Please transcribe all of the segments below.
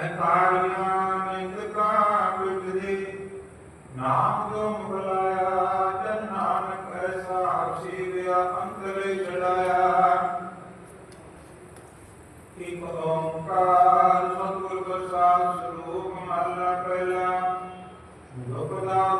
ਅਕਾਰੀਆਂ ਨਿੰਦ ਕਾ ਬਿਗਰੇ ਨਾਮ ਜੋ ਮੁਗਲਾਇਆ, ਜਨ ਨਾਨਕ ਐਸਾ ਸੀਵਿਆ, ਅੰਤਰੇ ਚੜਾਇਆ ਇਕ ਓੰਕਾਰ ਸਤਿਗੁਰ ਪ੍ਰਸਾਦ ਸਰੂਪ ਮਹਲਾ ਪਹਿਲਾ ਲੋਕਨਾਮ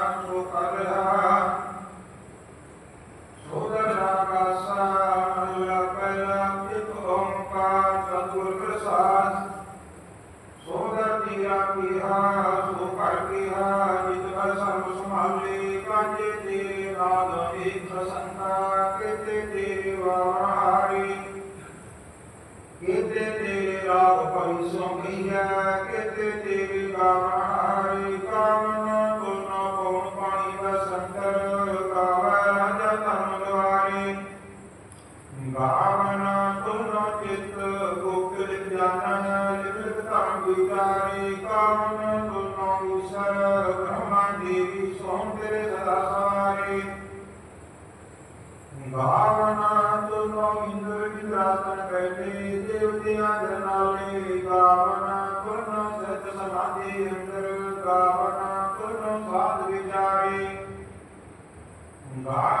ਹਰ ਸਰਬ ਸੰਭਾਲੇ ਕਾਜੇ ਤੇਰੇ ਨਾਦ ਏਕ ਸੰਤਾ, ਕਿਤੇ ਤੇਰੇ ਵਾਰੀ ਕਿਤੇ ਤੇਰੇ ਰਾਗ ਪਵਿ ਸੋ ਗਈਆ ਕਿਤੇ ਤੇਰੇ ਗਾਵਹਾਰੀ ਕਾਮਨ ਤੁਨ ਕੌਣ ਪਾਣੀ ਦਾ ਸੰਤਰ ਗਾਵੈ ਰਾਜਾ ਧਰਮ ਦੁਆਰੇ। ਗਾਵਨ ਤੁਨ ਚਿਤ ਗੋਕਲ ਜਾਣਨ ਲਿਵਿਤ ਧਰਮ ਵਿਚਾਰੇ। ਕਾਮਨ ਤੁਨ ਈਸ਼ਰ ਗਾਵਨ ਤੁਨੋ ਇੰਦਰ ਵਿਦਰਾਸਨ ਬੈਠੇ ਦੇਵਤਿਆਂ ਜਨਾਲੇ ਗਾਵਨ ਤੁਨੋ ਸਤ ਸਮਾਧੀ ਅੰਦਰ ਗਾਵਨ ਤੁਨੋ ਸਾਧ ਵਿਚਾਰੇ ਗਾਵਨ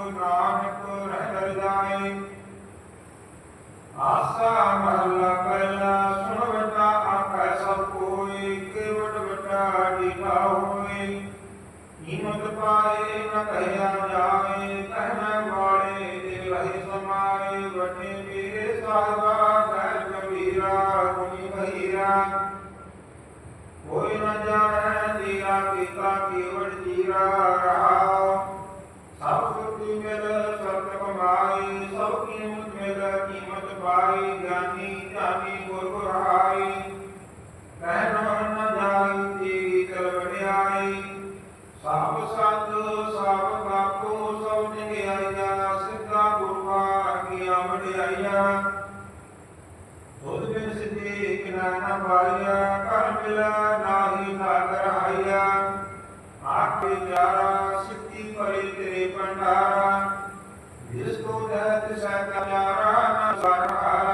कीमत पाए न कहिया जाए कहने वाले दिल ही समाए बने मेरे साहबा कर कबीरा मुनि बहीरा कोई न जाने दीरा पिता केवल जीरा रहा। सब सुखी मिल सत्य कमाई सब कीमत मिल कीमत पाई ज्ञानी ज्ञानी गुरु रहाई कहना ਸਭ ਸਤ ਸਭ ਬਾਪੂ ਸਭ ਨਿਗਿਆਈਆ ਸਿੱਧਾ ਗੁਰਵਾ ਕੀਆ ਤੁਧ ਬਿਨ ਸਿੱਧੀ ਕਿਨਾ ਨ ਪਾਈਆ ਕਰ ਮਿਲਾ ਨਾਹੀ ਨਾਗਰ ਆਈਆ ਆਖੇ ਚਾਰਾ ਸਿੱਧੀ ਪਰੇ ਤੇਰੇ ਭੰਡਾਰਾ। ਜਿਸ ਕੋ ਦਹਿਤ ਸਹਿਤਾ ਚਾਰਾ ਨ ਸਰਹਾਰਾ